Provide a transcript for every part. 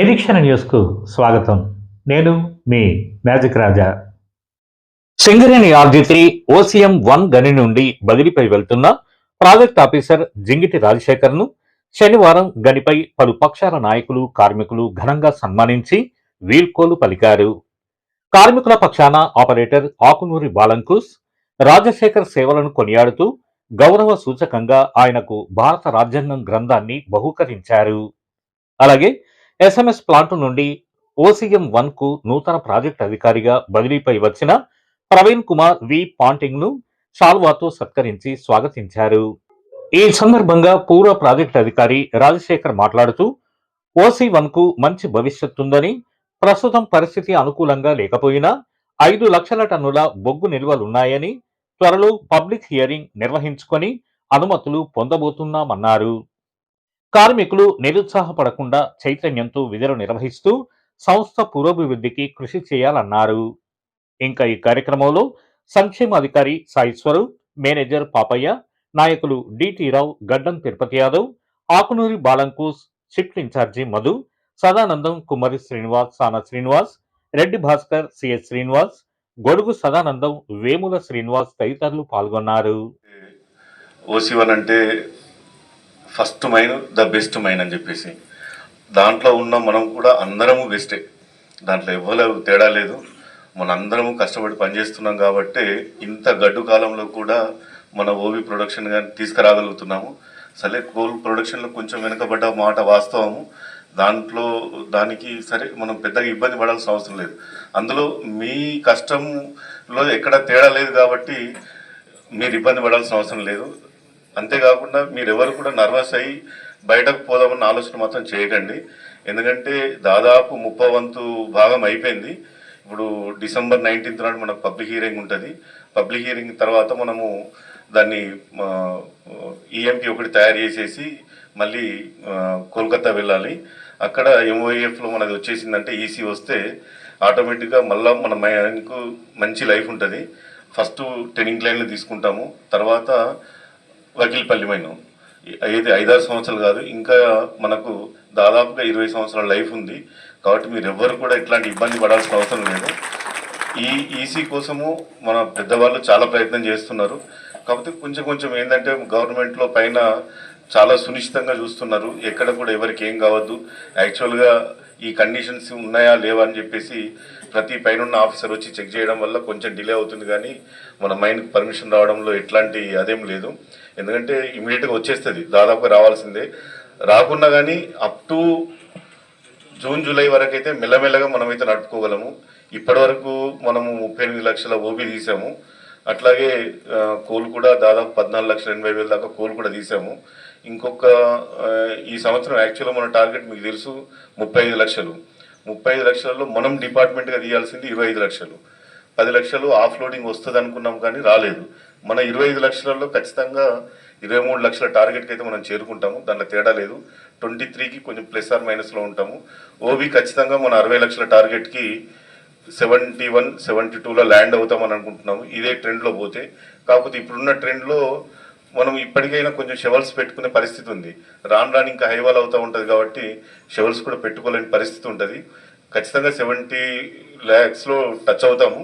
నిరీక్షణ న్యూస్కు స్వాగతం. నేను మీ magic Raja. Singareni RG three OCM one గని నుండి బదిలీపై వెళ్తున్న ప్రాజెక్ట్ ఆఫీసర్ జింగిటి రాజశేఖర్ను శనివారం గనిపై పలు పక్షాల నాయకులు కార్మికులు ఘనంగా సన్మానించి వీల్కోలు పలికారు. కార్మికుల పక్షాన ఆపరేటర్ ఆకునూరి బాలంకుస్ రాజశేఖర్ సేవలను కొనియాడుతూ గౌరవ సూచకంగా ఆయనకు భారత రాజ్యాంగం గ్రంథాన్ని బహుకరించారు. అలాగే ఎస్ఎంఎస్ ప్లాంట్ నుండి ఓసీఎం వన్కు నూతన ప్రాజెక్ట్ అధికారిగా బదిలీపై వచ్చిన ప్రవీణ్ కుమార్ వి పాంటింగ్ను షాల్వాతో సత్కరించి స్వాగతించారు. ఈ సందర్భంగా పూర్వ ప్రాజెక్ట్ అధికారి రాజశేఖర్ మాట్లాడుతూ ఓసీ వన్కు మంచి భవిష్యత్తుందని ప్రస్తుతం పరిస్థితి అనుకూలంగా లేకపోయినా ఐదు లక్షల టన్నుల బొగ్గు నిల్వలున్నాయని త్వరలో పబ్లిక్ హియరింగ్ నిర్వహించుకొని అనుమతులు పొందబోతున్నామన్నారు. కార్మికులు నిరుత్సాహపడకుండా చైతన్యంతో విధులు నిర్వహిస్తూ సంస్థ పురోభివృద్ధికి కృషి చేయాలన్నారు. ఇంకా ఈ కార్యక్రమంలో సంక్షేమ అధికారి సాయిశ్వరు మేనేజర్ పాపయ్య నాయకులు DT Rao Gaddam Tirupati Yadav Akunuri Balankus shift incharge Madhu Sadanandam Kumari Srinivas Sana Srinivas Reddy Bhaskar CS Srinivas Godugu Sadanandam Vemula Srinivas తదితరులు పాల్గొన్నారు. ఓసీవన్ అంటే first mine the best mine అని చెప్పేసి. దాంట్లో ఉన్న మనం కూడా అందరము బెస్టే దాంట్లో ఎవ్వరు తేడా లేదు. మన అందరము కష్టపడి పనిచేస్తున్నాం కాబట్టి ఇంత గడ్డు కాలంలో కూడా మన ఓవి ప్రొడక్షన్ కానీ తీసుకురాగలుగుతున్నాము. సరే కోల్ ప్రొడక్షన్లో కొంచెం వెనుకబడ్డ మాట వాస్తవము. దాంట్లో దానికి సరే మనం పెద్దగా ఇబ్బంది పడాల్సిన అవసరం లేదు. అందులో మీ కష్టంలో ఎక్కడ తేడా లేదు కాబట్టి మీరు ఇబ్బంది పడాల్సిన అవసరం లేదు. అంతేకాకుండా మీరెవరు కూడా నర్వస్ అయ్యి బయటకు పోదామన్న ఆలోచన మాత్రం చేయకండి. ఎందుకంటే దాదాపు ముప్పై వంతు భాగం అయిపోయింది. ఇప్పుడు డిసెంబర్ నైన్టీన్త్ నాడు మనకు పబ్లిక్ హియరింగ్ ఉంటుంది. పబ్లిక్ హియరింగ్ తర్వాత మనము దాన్ని ఈఎంపీ ఒకటి తయారు చేసేసి మళ్ళీ కోల్కతా వెళ్ళాలి. అక్కడ ఎంఓఎఫ్లో మనది వచ్చేసిందంటే ఈసీ వస్తే ఆటోమేటిక్గా మళ్ళీ మన మైండ్కు మంచి లైఫ్ ఉంటుంది. ఫస్ట్ టెనింగ్ లైన్లు తీసుకుంటాము. తర్వాత వకీల్పల్లి మైను ఏది ఐదారు సంవత్సరాలు కాదు ఇంకా మనకు దాదాపుగా ఇరవై సంవత్సరాల లైఫ్ ఉంది. కాబట్టి మీరు ఎవ్వరు కూడా ఇట్లాంటి ఇబ్బంది పడాల్సిన అవసరం లేదు. ఈ ఈసీ కోసము మన పెద్దవాళ్ళు చాలా ప్రయత్నం చేస్తున్నారు. కాకపోతే కొంచెం కొంచెం ఏంటంటే గవర్నమెంట్లో పైన చాలా సునిశ్చితంగా చూస్తున్నారు. ఎక్కడ కూడా ఎవరికి ఏం కావద్దు. యాక్చువల్గా ఈ కండిషన్స్ ఉన్నాయా లేవా అని చెప్పేసి ప్రతి పైన ఉన్న ఆఫీసర్ వచ్చి చెక్ చేయడం వల్ల కొంచెం డిలే అవుతుంది. కానీ మన మైండ్కి పర్మిషన్ రావడంలో ఎట్లాంటి అదేం లేదు. ఎందుకంటే ఇమీడియట్గా వచ్చేస్తుంది. దాదాపుగా రావాల్సిందే. రాకున్నా కానీ అప్ టు జూన్ జూలై వరకు అయితే మెల్లమెల్లగా మనమైతే నడుపుకోగలము. ఇప్పటివరకు మనము ముప్పై ఎనిమిది లక్షల ఓబీ తీసాము. అట్లాగే కోల్ కూడా దాదాపు పద్నాలుగు లక్షల ఎనభై వేల దాకా కోల్ కూడా తీసాము. ఇంకొక ఈ సంవత్సరం యాక్చువల్గా మన టార్గెట్ మీకు తెలుసు ముప్పై ఐదు లక్షలు. ముప్పై ఐదు లక్షలలో మనం డిపార్ట్మెంట్గా తీయాల్సింది ఇరవై ఐదు లక్షలు. పది లక్షలు ఆఫ్ లోడింగ్ వస్తుంది అనుకున్నాం కానీ రాలేదు. మన ఇరవై ఐదు లక్షలలో ఖచ్చితంగా ఇరవై మూడు లక్షల టార్గెట్కి అయితే మనం చేరుకుంటాము. దాంట్లో తేడా లేదు. ట్వంటీ త్రీకి కొంచెం ప్లస్ ఆర్ మైనస్లో ఉంటాము. ఓబీ ఖచ్చితంగా మన అరవై లక్షల టార్గెట్కి సెవెంటీ వన్ సెవెంటీ టూలో ల్యాండ్ అవుతామని అనుకుంటున్నాము. ఇదే ట్రెండ్లో పోతే. కాకపోతే ఇప్పుడున్న ట్రెండ్లో మనం ఇప్పటికైనా కొంచెం షెవల్స్ పెట్టుకునే పరిస్థితి ఉంది. రాను రాని ఇంకా హైవాల్ అవుతూ ఉంటుంది కాబట్టి షెవల్స్ కూడా పెట్టుకోలేని పరిస్థితి ఉంటుంది. ఖచ్చితంగా సెవెంటీ ల్యాక్స్లో టచ్ అవుతాము.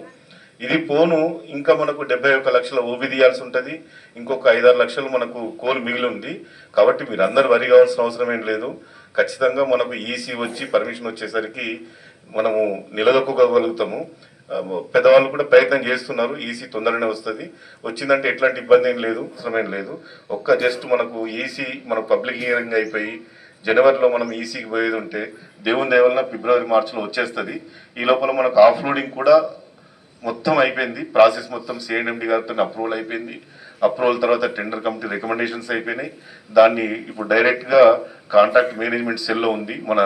ఇది పోను ఇంకా మనకు డెబ్బై ఒక్క లక్షల ఓబీ తీయాల్సి ఉంటుంది ఇంకొక ఐదారు లక్షలు మనకు కోల్ మిగిలి ఉంది. కాబట్టి మీరు అందరు వరి కావాల్సిన అవసరం ఏం లేదు. ఖచ్చితంగా మనకు ఈసీ వచ్చి పర్మిషన్ వచ్చేసరికి మనము నిలదొక్కగలుగుతాము. పెద్దవాళ్ళు కూడా ప్రయత్నం చేస్తున్నారు ఈసీ తొందరనే వస్తుంది. వచ్చిందంటే ఎట్లాంటి ఇబ్బంది ఏం లేదు అవసరమేం లేదు. ఒక్క జస్ట్ మనకు ఈసీ మనకు పబ్లిక్ హియరింగ్ అయిపోయి జనవరిలో మనం ఈసీకి పోయేది ఉంటే దేవుని దేవలన ఫిబ్రవరి మార్చిలో వచ్చేస్తుంది. ఈ లోపల మనకు ఆఫ్ లోడింగ్ కూడా మొత్తం అయిపోయింది. ప్రాసెస్ మొత్తం సిఎండి గారితో అప్రూవల్ అయిపోయింది. అప్రూవల్ తర్వాత టెండర్ కమిటీ రికమెండేషన్స్ అయిపోయినాయి. దాన్ని ఇప్పుడు డైరెక్ట్గా కాంట్రాక్ట్ మేనేజ్మెంట్ సెల్లో ఉంది మన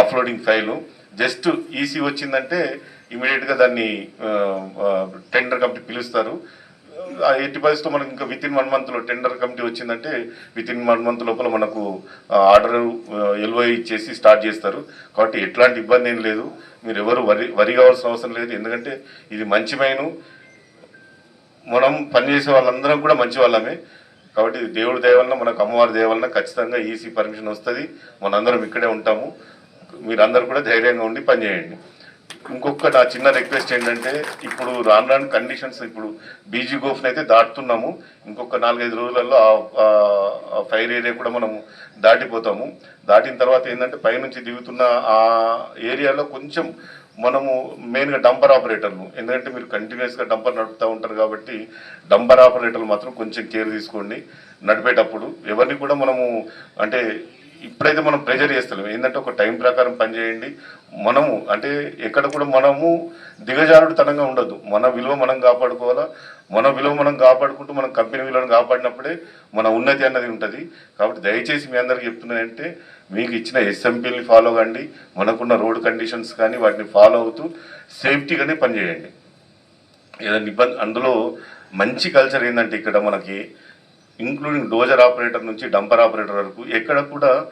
ఆఫ్లోడింగ్ ఫైలు. జస్ట్ ఈసీ వచ్చిందంటే ఇమీడియట్గా దాన్ని టెండర్ కమిటీ పిలుస్తారు. ఎట్టి పరిస్థితిలో మనకి ఇంకా విత్ ఇన్ వన్ మంత్లో టెండర్ కమిటీ వచ్చిందంటే విత్ ఇన్ వన్ మంత్ లోపల మనకు ఆర్డర్ ఎల్వై ఇచ్చేసి స్టార్ట్ చేస్తారు. కాబట్టి ఎట్లాంటి ఇబ్బంది ఏం లేదు. మీరు ఎవరు వరి వరి కావాల్సిన అవసరం లేదు. ఎందుకంటే ఇది మంచి మైను. మనం పనిచేసే వాళ్ళందరం కూడా మంచి వాళ్ళమే. కాబట్టి దేవుడి దయవలన మనకు అమ్మవారి దయవలన ఖచ్చితంగా ఈసీ పర్మిషన్ వస్తుంది. మనందరం ఇక్కడే ఉంటాము. మీరందరూ కూడా ధైర్యంగా ఉండి పనిచేయండి ఇంకొక నా చిన్న రిక్వెస్ట్ ఏంటంటే ఇప్పుడు రాను రాను కండిషన్స్ ఇప్పుడు బీజీ గోఫ్ని అయితే దాటుతున్నాము. ఇంకొక నాలుగైదు రోజులలో ఆ ఫైర్ ఏరియా కూడా మనము దాటిపోతాము. దాటిన తర్వాత ఏంటంటే పైనుంచి దిగుతున్న ఆ ఏరియాలో కొంచెం మనము మెయిన్గా డంపర్ ఆపరేటర్లు ఎందుకంటే మీరు కంటిన్యూస్గా డంపర్ నడుపుతూ ఉంటారు కాబట్టి డంపర్ ఆపరేటర్లు మాత్రం కొంచెం కేర్ తీసుకోండి నడిపేటప్పుడు. ఎవరిని కూడా మనము అంటే ఇప్పుడైతే మనం ప్రెజర్ చేస్తలేము ఏంటంటే ఒక టైం ప్రకారం పనిచేయండి మనము అంటే ఎక్కడ కూడా మనము దిగజారుడు తనంగా ఉండదు మన విలువ మనం కాపాడుకోవాలా. మన విలువ మనం కాపాడుకుంటూ మనం కంపెనీ విలువను కాపాడినప్పుడే మన ఉన్నతి అన్నది ఉంటుంది. కాబట్టి దయచేసి మీ అందరికి చెప్తున్నానంటే మీకు ఇచ్చిన ఎస్ఎంపీని ఫాలో కండి. మనకున్న రోడ్ కండిషన్స్ కానీ వాటిని ఫాలో అవుతూ సేఫ్టీగానే పనిచేయండి ఏదైనా ఇబ్బంది అందులో మంచి కల్చర్ ఏంటంటే ఇక్కడ మనకి ఇంక్లూడింగ్ డోజర్ ఆపరేటర్ నుంచి డంపర్ ఆపరేటర్ వరకు ఎక్కడ కూడా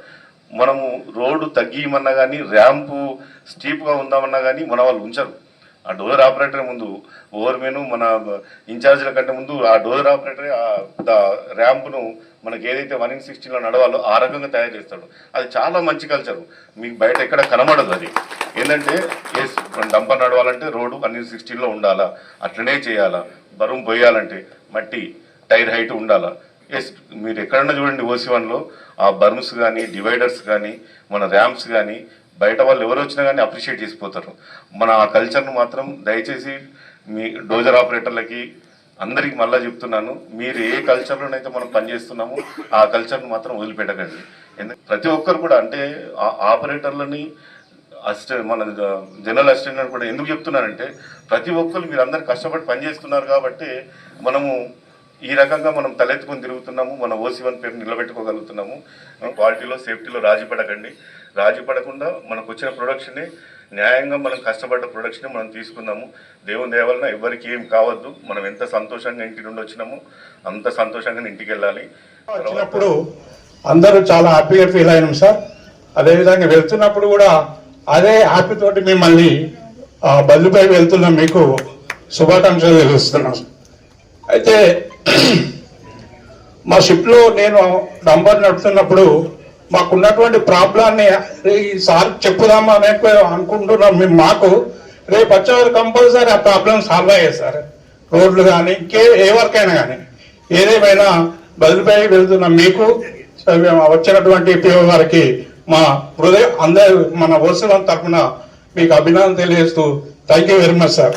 మనము రోడ్డు తగ్గియమన్నా కానీ ర్యాంపు స్టీప్గా ఉందామన్నా కానీ మన వాళ్ళు ఉంచరు. ఆ డోజర్ ఆపరేటర్ ముందు ఓవర్మెన్ మన ఇన్ఛార్జీల కంటే ముందు ఆ డోజర్ ఆపరేటరే ఆ ద- మనకి ఏదైతే వన్ ఇన్ సిక్స్టీన్లో నడవాలో ఆ రకంగా తయారు చేస్తాడు. అది చాలా మంచి కల్చర్. మీకు బయట ఎక్కడ కనబడదు అది. ఏంటంటే ఎస్ డంపర్ నడవాలంటే రోడ్డు వన్ ఇన్ సిక్స్టీన్లో ఉండాలా? అట్లనే చేయాలా? బరువు పోయాలంటే మట్టి టైర్ హైట్ ఉండాలా? ఎస్ మీరు ఎక్కడన్నా చూడండి ఓసీ వన్లో ఆ బర్మ్స్ కానీ డివైడర్స్ కానీ మన ర్యాంప్స్ కానీ బయట వాళ్ళు ఎవరు వచ్చినా కానీ అప్రిషియేట్ చేసిపోతారు. మన ఆ కల్చర్ను మాత్రం దయచేసి మీ డోజర్ ఆపరేటర్లకి అందరికి మళ్ళీ చెప్తున్నాను మీరు ఏ కల్చర్లోనైతే మనం పనిచేస్తున్నామో ఆ కల్చర్ను మాత్రం వదిలిపెట్టకండి. ఎందుకంటే ప్రతి ఒక్కరు కూడా అంటే ఆ ఆపరేటర్లని అసిస్టెంట్ మన జనరల్ అసిస్టెంట్ కూడా ఎందుకు చెప్తున్నానంటే ప్రతి ఒక్కరు మీరు అందరు కష్టపడి పనిచేస్తున్నారు కాబట్టి మనము ఈ రకంగా మనం తలెత్తుకొని తిరుగుతున్నాము మన ఓసీ వన్ పేరు నిలబెట్టుకోగలుగుతున్నాము. క్వాలిటీలో సేఫ్టీలో రాజీ పడకండి. రాజీ పడకుండా మనకు వచ్చిన ప్రొడక్షన్ని న్యాయంగా మనం కష్టపడ్డ ప్రొడక్షన్ని మనం తీసుకున్నాము దేవుని దేవలన ఎవరికి ఏం కావద్దు. మనం ఎంత సంతోషంగా ఇంటి నుండి వచ్చినామో అంత సంతోషంగా ఇంటికి వెళ్ళాలి. వచ్చినప్పుడు అందరూ చాలా హ్యాపీగా ఫీల్ అయినాం సార్. అదేవిధంగా వెళ్తున్నప్పుడు కూడా అదే హ్యాపీ తోటి మిమ్మల్ని ఆ, వెళ్తున్నాం మీకు శుభాకాంక్షలు తెలుస్తున్నాం అయితే మా షిప్లో నేను డంబర్ నడుపుతున్నప్పుడు మాకున్నటువంటి ప్రాబ్లాన్ని ఈ సార్ చెప్పుదామా అనే అనుకుంటున్నాం. మేము మాకు రేపు వచ్చేవారు కంపల్సరీ ఆ ప్రాబ్లం సాల్వ్ అయ్యాయి సార్. రోడ్లు కానీ ఇంకే ఏ వర్క్ అయినా కానీ ఏదేమైనా బదిలిపై వెళ్తున్న మీకు వచ్చినటువంటి పిఓ గారికి మా హృదయ అందరి మన వరుసల తరఫున మీకు అభినందన తెలియజేస్తూ thank you very much sir